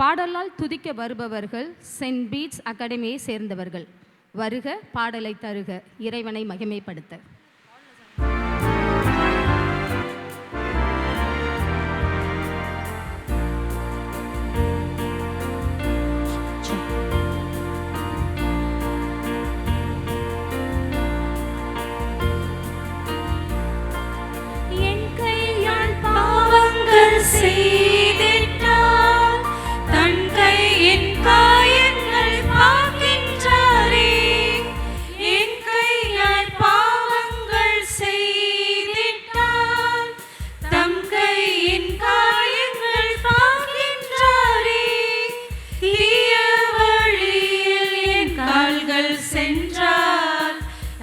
பாடலால் துதிக்க வருபவர்கள் send beads அகாடமியை சேர்ந்தவர்கள். வருக பாடலை தருக இறைவனை மகிமைப்படுத்த. என்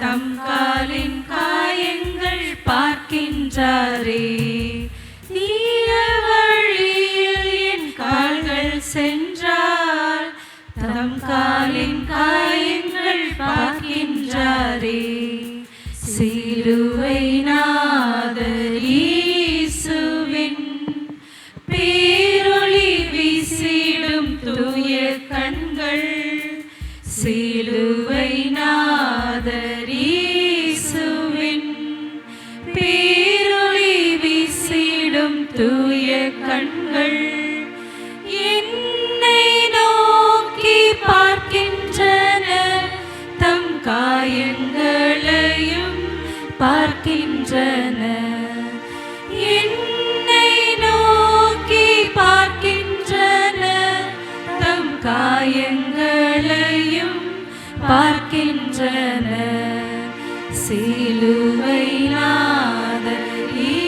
தம் காலின் காயங்கள் பார்க்கின்றாரே. தீய வழியில் என் கால்கள் சென்றால் தம் காலின் காய பார்க்கின்றன. என்னை நோக்கி பார்க்கின்றன. தம் காயங்களையும் பார்க்கின்றன. சிலுவை நாத ஈ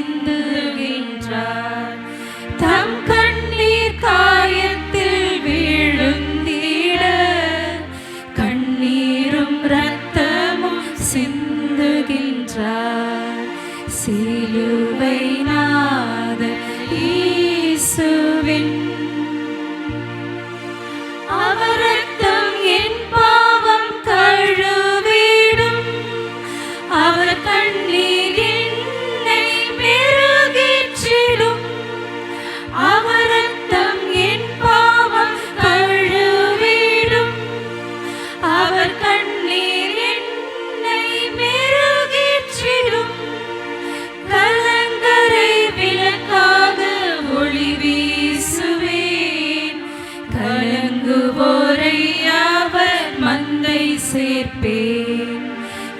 சிந்துகின்றார் தம் கண்ணீர் காயத்தில் விழுந்திட கண்ணீரும் இரத்தமும் சிந்துகின்றார். சிலுவை நாத ஈ கலங்குவோரை அவர் மந்தை சேர்ப்பேன்.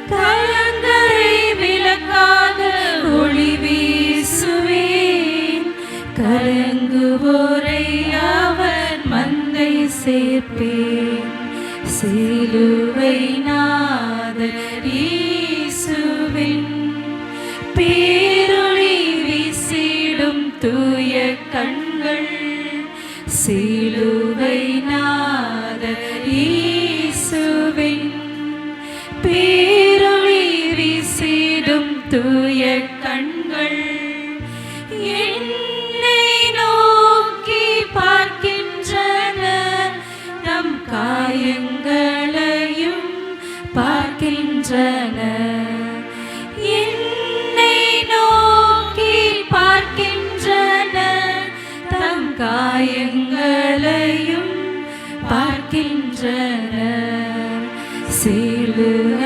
கலங்கரை விளக்காக ஒளி வீசுவேன். கலங்குவோரை அவர் மந்தை சேர்ப்பேன். சிலுவை நாதரீ ஈசுவின் இயேசுவின் பேரொளி வீசிடும் தூய காயங்களையும் பார்க்கின்றன